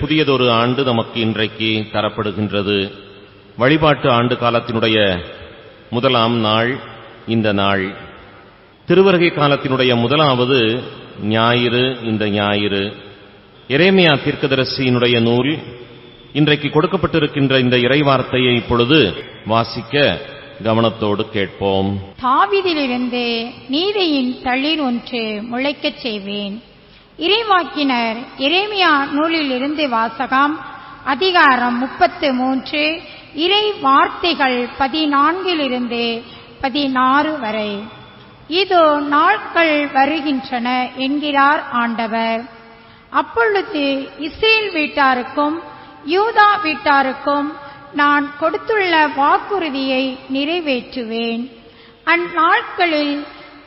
புதியதொரு ஆண்டு நமக்கு இன்றைக்கு தரப்படுகின்றது. வழிபாட்டு ஆண்டு காலத்தினுடைய முதலாம் நாள் இந்த நாள். திருவருகை காலத்தினுடைய முதலாவது ஞாயிறு இந்த ஞாயிறு. எரேமியா தீர்க்கதரிசியினுடைய நூல் இன்றைக்கு கொடுக்கப்பட்டிருக்கின்ற இந்த இறைவார்த்தையை இப்பொழுது வாசிக்க கவனத்தோடு கேட்போம். தாவிதிலிருந்து நீதியின் தளிர் ஒன்று முளைக்கச் செய்வேன். இறைவாக்கினர் எரேமியா நூலிலிருந்து வாசகம் அதிகாரம் முப்பத்து மூன்று இறை வார்த்தைகள் பதினான்கிலிருந்து பதினாறு வரை. இதோ நாட்கள் வருகின்றன என்கிறார் ஆண்டவர். அப்பொழுது இஸ்ரேல் வீட்டாருக்கும் யூதா வீட்டாருக்கும் நான் கொடுத்துள்ள வாக்குறுதியை நிறைவேற்றுவேன். அந்நாட்களில்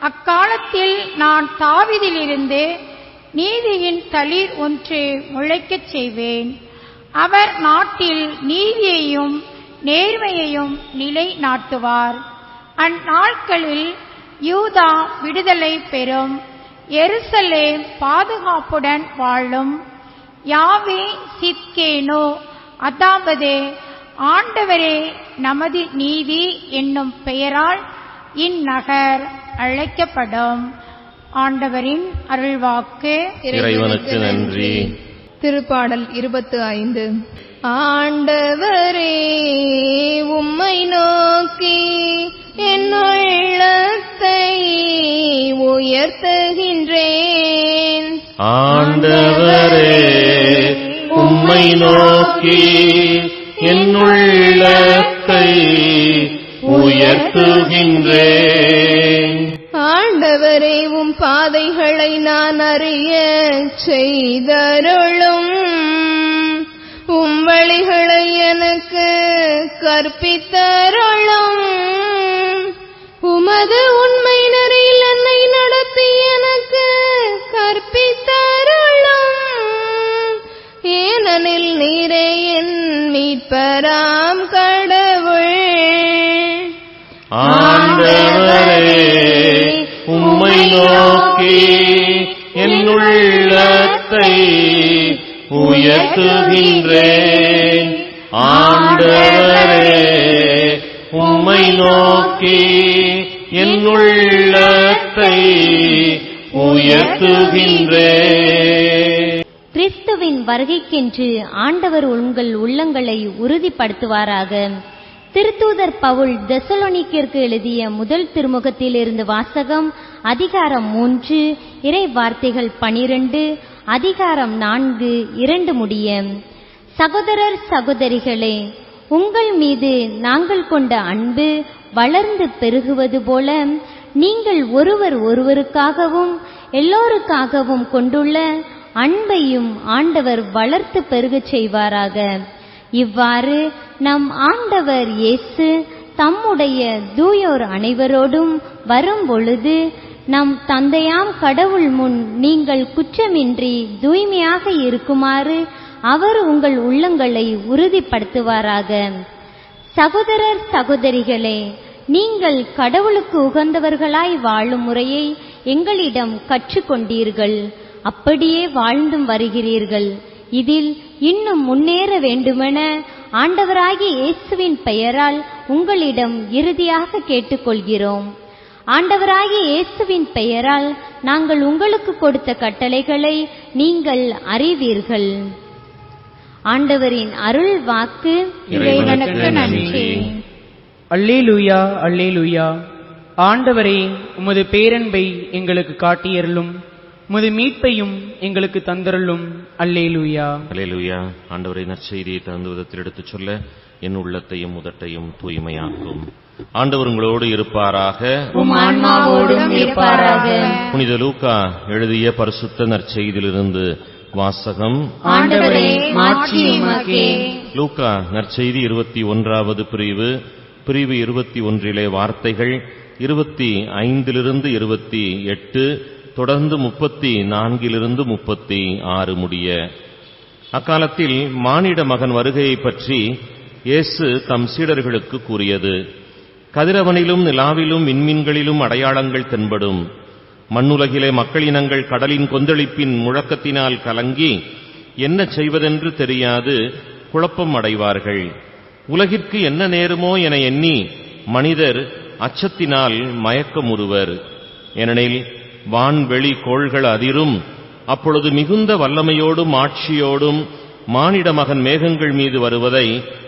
அக்காலத்தில் நான் தாவிதிலிருந்து நீதியின் தளிர் ஒன்று முளைக்கச் செய்வேன். அவர் நாட்டில் நீதியையும் நேர்மையையும் நிலை நாட்டுவார் அந்நாட்களில் யூதா விடுதலை பெறும். எருசலேம் பாதுகாப்புடன் வாழும். யாவே சித்கேனோ அதாவது ஆண்டவரே நமது நீதி என்னும் பெயரால் இந்நகர் அழைக்கப்படும். ஆண்டவரின் அருள்வாக்கு இறைவனுக்கு நன்றி. திருப்பாடல் இருபத்து ஐந்து. ஆண்டவரே உம்மை நோக்கி என் உள்ளத்தை உயர்த்துகின்றேன். ஆண்டவரே உம்மை நோக்கி என் உள்ளத்தை உயர்த்துகின்றேன். அறிய செய்தருளும். உம் வழிகளை எனக்கு கற்பித்தருளும். உமது உண்மை நெறியில் என்னை நடத்தி எனக்கு கற்பித்தருளும். ஏனெனில் நீரே என் மீட்பராம் கடவுள். ஆண்டவரே. உயர்த்துகின்றேன் ஆண்டவரே உம்மை நோக்கி என் உள்ளத்தை உயர்த்துகின்றேன். கிறிஸ்துவின் வருகைக்கென்று ஆண்டவர் உங்கள் உள்ளங்களை உறுதிப்படுத்துவாராக. திருத்தூதர் பவுல் தெசலோனிக்கிற்கு எழுதிய முதல் திருமுகத்தில் இருந்து வாசகம் அதிகாரம் மூன்று இறை வார்த்தைகள் பனிரெண்டு அதிகாரம் நான்கு இரண்டு முடிய சகோதரர் சகோதரிகளே உங்கள் மீது நாங்கள் கொண்ட அன்பு வளர்ந்து பெருகுவது போல நீங்கள் ஒருவர் ஒருவருக்காகவும் எல்லோருக்காகவும் கொண்டுள்ள அன்பையும் ஆண்டவர் வளர்த்து பெருகச் செய்வாராக. இவ்வாறு நம் ஆண்டவர் இயேசு தம்முடைய தூயோர் அனைவரோடும் வரும்பொழுது நம் தந்தையாம் கடவுள் முன் நீங்கள் குற்றமின்றி தூய்மையாக இருக்குமாறு அவர் உங்கள் உள்ளங்களை உறுதிப்படுத்துவாராக. சகோதரர் சகோதரிகளே நீங்கள் கடவுளுக்கு உகந்தவர்களாய் வாழும் முறையை எங்களிடம் கற்றுக்கொண்டீர்கள். அப்படியே வாழ்ந்தும் வருகிறீர்கள். இதில் இன்னும் முன்னேற வேண்டுமென ஆண்டவராகிய இயேசுவின் பெயரால் உங்களிடம் இறுதியாக கேட்டுக்கொள்கிறோம். ஆண்டவராகிய இயேசுவின் பெயரால் நாங்கள் உங்களுக்கு கொடுத்த கட்டளைகளை நீங்கள் அறிவீர்கள். ஆண்டவரின் அருள் வாக்கு இறைவனுக்கு நன்றி. அல்லேலூயா அல்லேலூயா. ஆண்டவரே உமது பேரன்பை எங்களுக்கு காட்டியருளும் உமது மீட்பையும் எங்களுக்கு தந்தருளும். அல்லேலூயா. அல்லேலூயா. ஆண்டவரை நற்செய்தியை தகுந்த விதத்தில் எடுத்துச் சொல்ல என் உள்ளத்தையும் உதட்டையும் தூய்மையாக்கும். ஆண்டவர் உங்களோடு இருப்பாராக. புனித லூக்கா எழுதிய பரிசுத்த நற்செய்தியிலிருந்து வாசகம். லூக்கா நற்செய்தி இருபத்தி ஒன்றாவது பிரிவு. பிரிவு இருபத்தி ஒன்றிலே வார்த்தைகள் இருபத்தி ஐந்திலிருந்து இருபத்தி எட்டு தொடர்ந்து முப்பத்தி நான்கிலிருந்து முப்பத்தி ஆறு முடிய. அக்காலத்தில் மானிட மகன் வருகையைப் பற்றி இயேசு தம் சீடர்களுக்கு கூறியது. கதிரவனிலும் நிலாவிலும் விண்மீன்களிலும் அடையாளங்கள் தென்படும். மண்ணுலகிலே மக்களினங்கள் கடலின் கொந்தளிப்பின் முழக்கத்தினால் கலங்கி என்ன செய்வதென்று தெரியாது குழப்பம் அடைவார்கள். உலகிற்கு என்ன நேருமோ என எண்ணி மனிதர் அச்சத்தினால் மயக்கமுறுவர். ஏனெனில் வான்வெளி கோள்கள் அதிரும் அப்பொழுது மிகுந்த வல்லமையோடும் ஆட்சியோடும் மானிட மகன் மேகங்கள் மீது வருவதை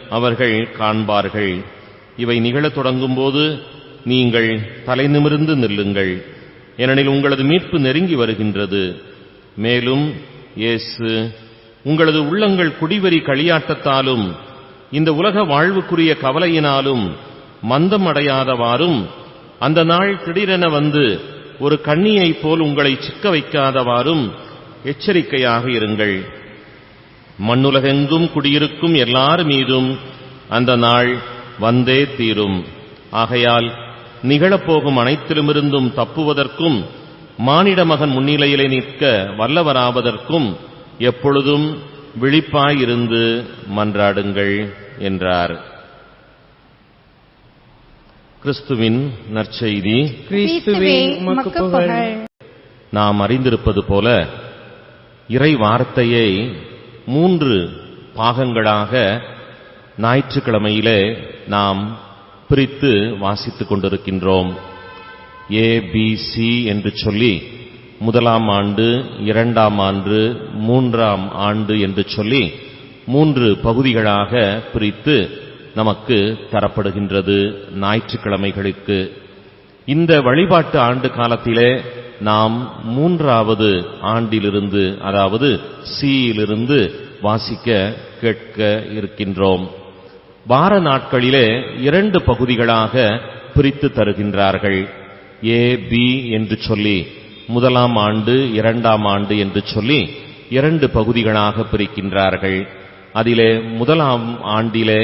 அவர்கள் காண்பார்கள். இவை நிகழத் தொடங்கும்போது நீங்கள் தலை நிமிர்ந்து நில்லுங்கள். ஏனெனில் உங்களது மீட்பு நெருங்கி வருகின்றது. மேலும் இயேசு உங்களது உள்ளங்கள் குடிவெறி களியாட்டத்தாலும் இந்த உலக வாழ்வுக்குரிய கவலையினாலும் மந்தம் அடையாதவாறும் அந்த நாள் திடீரென வந்து ஒரு கண்ணியைப் போல் உங்களை சிக்க வைக்காதவாறும் எச்சரிக்கையாக இருங்கள். மண்ணுலகெங்கும் குடியிருக்கும் எல்லார் மீதும் அந்த நாள் வந்தே தீரும். ஆகையால் நிகழப்போகும் அனைத்திலுமிருந்தும் தப்புவதற்கும் மானிட மகன் முன்னிலையிலே நிற்க வல்லவராவதற்கும் எப்பொழுதும் விழிப்பாயிருந்து மன்றாடுங்கள் என்றார். கிறிஸ்துவின் நற்செய்தி. நாம் அறிந்திருப்பது போல இறை வார்த்தையை மூன்று பாகங்களாக ஞாயிற்றுக்கிழமையிலே நாம் பிரித்து வாசித்துக் கொண்டிருக்கின்றோம். ஏ பி சி என்று சொல்லி முதலாம் ஆண்டு இரண்டாம் ஆண்டு மூன்றாம் ஆண்டு என்று சொல்லி மூன்று பகுதிகளாக பிரித்து நமக்கு தரப்படுகின்றது ஞாயிற்றுக்கிழமைகளுக்கு. இந்த வழிபாட்டு ஆண்டு காலத்திலே நாம் மூன்றாவது ஆண்டிலிருந்து அதாவது சியிலிருந்து வாசிக்க கேட்க இருக்கின்றோம். வார நாட்களிலே இரண்டு பகுதிகளாக பிரித்து தருகின்றார்கள். ஏ பி என்று சொல்லி முதலாம் ஆண்டு இரண்டாம் ஆண்டு என்று சொல்லி இரண்டு பகுதிகளாக பிரிக்கின்றார்கள். அதிலே முதலாம் ஆண்டிலே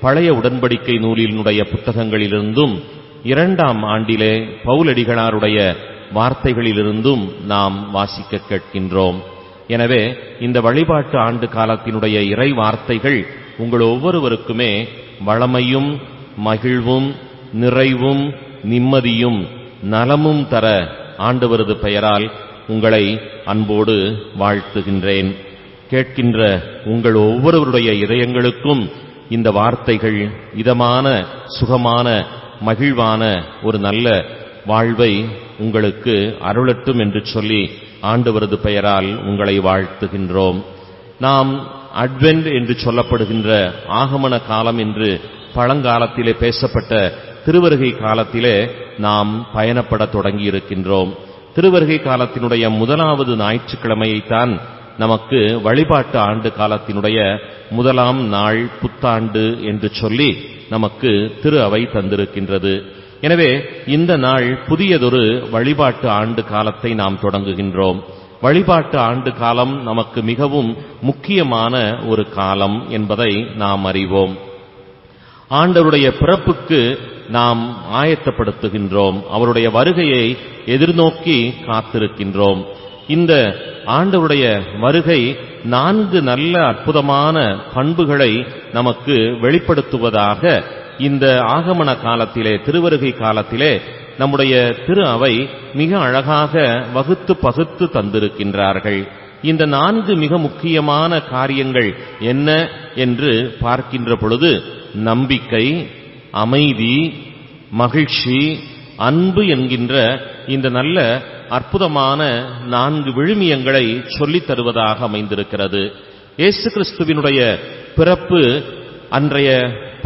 பழைய உடன்படிக்கை நூலினுடைய புத்தகங்களிலிருந்தும் இரண்டாம் ஆண்டிலே பவுலடிகளாருடைய வார்த்தைகளிலிருந்தும் நாம் வாசிக்க கேட்கின்றோம். எனவே இந்த வழிபாட்டு ஆண்டு காலத்தினுடைய இறை வார்த்தைகள் உங்கள் ஒவ்வொருவருக்குமே வளமையும் மகிழ்வும் நிறைவும் நிம்மதியும் நலமும் தர ஆண்டவரது பெயரால் உங்களை அன்போடு வாழ்த்துகின்றேன். கேட்கின்ற உங்கள் ஒவ்வொருவருடைய இதயங்களுக்கும் இந்த வார்த்தைகள் இதமான சுகமான மகிழ்வான ஒரு நல்ல வாழ்வை உங்களுக்கு அருளட்டும் என்று சொல்லி ஆண்டவரது பெயரால் உங்களை வாழ்த்துகின்றோம். நாம் அட்வென்ட் என்று சொல்லப்படுகின்ற ஆகமன காலம் என்று பழங்காலத்திலே பேசப்பட்ட திருவருகை காலத்திலே நாம் பயணப்பட தொடங்கி இருக்கின்றோம் திருவருகை காலத்தினுடைய முதலாவது ஞாயிற்றுக்கிழமையைத்தான் நமக்கு வழிபாட்டு ஆண்டு காலத்தினுடைய முதலாம் நாள் புத்தாண்டு என்று சொல்லி நமக்கு திரு அவை தந்திருக்கின்றது. எனவே இந்த நாள் புதியதொரு வழிபாட்டு ஆண்டு காலத்தை நாம் தொடங்குகின்றோம். வழிபாட்டு ஆண்டு காலம் நமக்கு மிகவும் முக்கியமான ஒரு காலம் என்பதை நாம் அறிவோம். ஆண்டவருடைய பிறப்புக்கு நாம் ஆயத்தப்படுத்துகின்றோம். அவருடைய வருகையை எதிர்நோக்கி காத்திருக்கின்றோம். இந்த ஆண்டவருடைய வருகை நான்கு நல்ல அற்புதமான பண்புகளை நமக்கு வெளிப்படுத்துவதாக இந்த ஆகமன காலத்திலே திருவருகை காலத்திலே நம்முடைய திரு அவை மிக அழகாக வகுத்து பகுத்து தந்திருக்கின்றார்கள். இந்த நான்கு மிக முக்கியமான காரியங்கள் என்ன என்று பார்க்கின்ற பொழுது நம்பிக்கை அமைதி மகிழ்ச்சி அன்பு என்கின்ற இந்த நல்ல அற்புதமான நான்கு விழுமியங்களை சொல்லித் தருவதாக அமைந்திருக்கிறது. இயேசு கிறிஸ்துவினுடைய பிறப்பு அன்றைய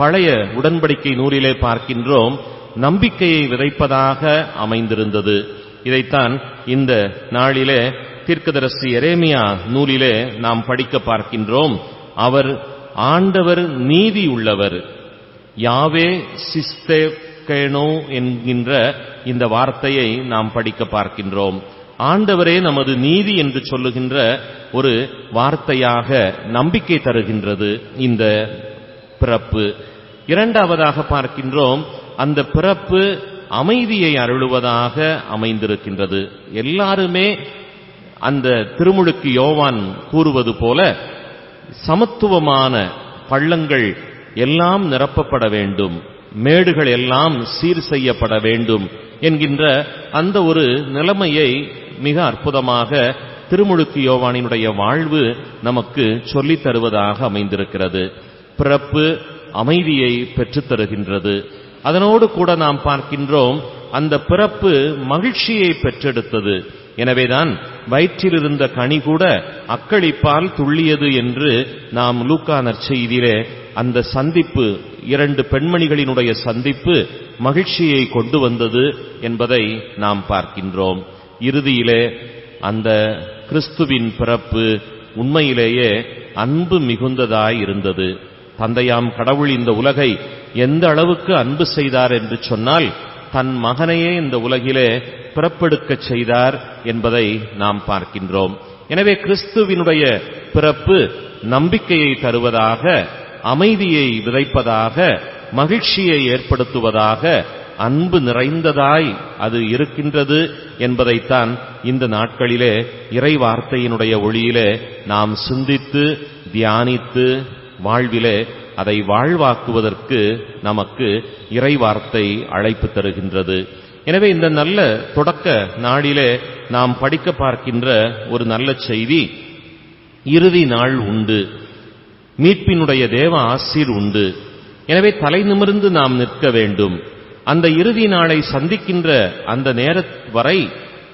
பழைய உடன்படிக்கை நூலிலே பார்க்கின்றோம். நம்பிக்கையை விதைப்பதாக அமைந்திருந்தது. இதைத்தான் இந்த நாளிலே தீர்க்கதரசி எரேமியா நூலிலே நாம் படிக்க பார்க்கின்றோம். அவர் ஆண்டவர் நீதி உள்ளவர் யாவே சிஸ்தேனோ என்கின்ற இந்த வார்த்தையை நாம் படிக்க பார்க்கின்றோம். ஆண்டவரே நமது நீதி என்று சொல்லுகின்ற ஒரு வார்த்தையாக நம்பிக்கை தருகின்றது இந்த பிறப்பு. இரண்டாவதாக பார்க்கின்றோம் அந்த பிறப்பு அமைதியை அருளுவதாக அமைந்திருக்கின்றது. எல்லாருமே அந்த திருமுழுக்கு யோவான் கூறுவது போல சமத்துவமான பள்ளங்கள் எல்லாம் நிரப்பப்பட வேண்டும் மேடுகள் எல்லாம் சீர் செய்யப்பட வேண்டும் என்கின்ற அந்த ஒரு நிலைமையை மிக அற்புதமாக திருமுழுக்கு யோவானினுடைய வாழ்வு நமக்கு சொல்லித் தருவதாக அமைந்திருக்கிறது. பிறப்பு அமைதியை பெற்றுத்தருகின்றது. அதனோடு கூட நாம் பார்க்கின்றோம் அந்த பிறப்பு மகிழ்ச்சியை பெற்றெடுத்தது. எனவேதான் வயிற்றிலிருந்த கனி கூட அக்களிப்பால் துள்ளியது என்று நாம் லூக்கா நற்செய்தியிலே அந்த சந்திப்பு இரண்டு பெண்மணிகளினுடைய சந்திப்பு மகிழ்ச்சியை கொண்டு வந்தது என்பதை நாம் பார்க்கின்றோம். இறுதியிலே அந்த கிறிஸ்துவின் பிறப்பு உண்மையிலேயே அன்பு மிகுந்ததாய் இருந்தது. தந்தையாம் கடவுள் இந்த உலகை எந்த அளவுக்கு அன்பு செய்தார் என்று சொன்னால் தன் மகனையே இந்த உலகிலே பிறப்பெடுக்கச் செய்தார் என்பதை நாம் பார்க்கின்றோம். எனவே கிறிஸ்துவினுடைய பிறப்பு நம்பிக்கையை தருவதாக அமைதியை விதைப்பதாக மகிழ்ச்சியை ஏற்படுத்துவதாக அன்பு நிறைந்ததாய் அது இருக்கின்றது என்பதைத்தான் இந்த நாட்களிலே இறை வார்த்தையினுடைய ஒளியிலே நாம் சிந்தித்து தியானித்து வாழ்விலே அதை வாழ்வாக்குவதற்கு நமக்கு இறைவார்த்தை அழைப்பு தருகின்றது. எனவே இந்த நல்ல தொடக்க நாளிலே நாம் படிக்க பார்க்கின்ற ஒரு நல்ல செய்தி இறுதி நாள் உண்டு. மீட்பினுடைய தேவ ஆசீர் உண்டு. எனவே தலை நிமிர்ந்து நாம் நிற்க வேண்டும். அந்த இறுதி நாளை சந்திக்கின்ற அந்த நேர வரை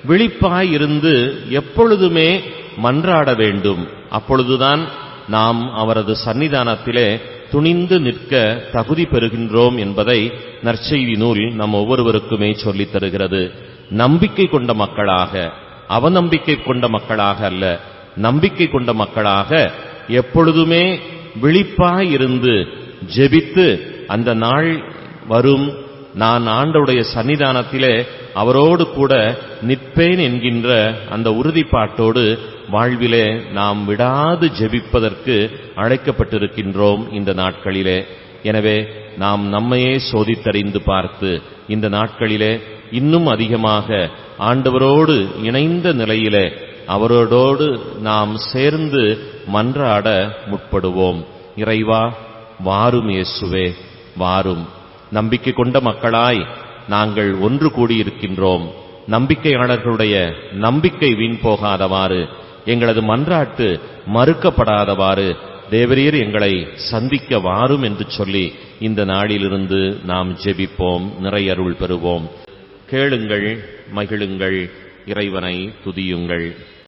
விழிப்பாய் இருந்து எப்பொழுதுமே மன்றாட வேண்டும். அப்பொழுதுதான் நாம் அவரது சன்னிதானத்திலே துணிந்து நிற்க தகுதி பெறுகின்றோம் என்பதை நற்செய்தி நூல் நம் ஒவ்வொருவருக்குமே சொல்லித் தருகிறது. நம்பிக்கை கொண்ட மக்களாக அவநம்பிக்கை கொண்ட மக்களாக அல்ல நம்பிக்கை கொண்ட மக்களாக எப்பொழுதுமே விழிப்பாய் இருந்து ஜெபித்து அந்த நாள் வரும். நான் ஆண்டவுடைய சன்னிதானத்திலே அவரோடு கூட நிற்பேன் என்கின்ற அந்த உறுதிப்பாட்டோடு வாழ்விலே நாம் விடாது ஜெபிப்பதற்கு அழைக்கப்பட்டிருக்கின்றோம் இந்த நாட்களிலே. எனவே நாம் நம்மையே சோதித்தறிந்து பார்த்து இந்த நாட்களிலே இன்னும் அதிகமாக ஆண்டவரோடு இணைந்த நிலையிலே அவரோடோடு நாம் சேர்ந்து மன்றாட முற்படுவோம். இறைவா வாரும் இயேசுவே வாரும். நம்பிக்கை கொண்ட மக்களாய் நாங்கள் ஒன்று கூடியிருக்கின்றோம். நம்பிக்கையாளர்களுடைய நம்பிக்கை வீண் போகாதவாறு எங்களது மன்றாட்டு மறுக்கப்படாதவாறு தேவரீர் எங்களை சந்திக்க வாரும் என்று சொல்லி இந்த நாளிலிருந்து நாம் ஜெபிப்போம் நிறையருள் பெறுவோம். கேளுங்கள் மகிழுங்கள் இறைவனை துதியுங்கள்.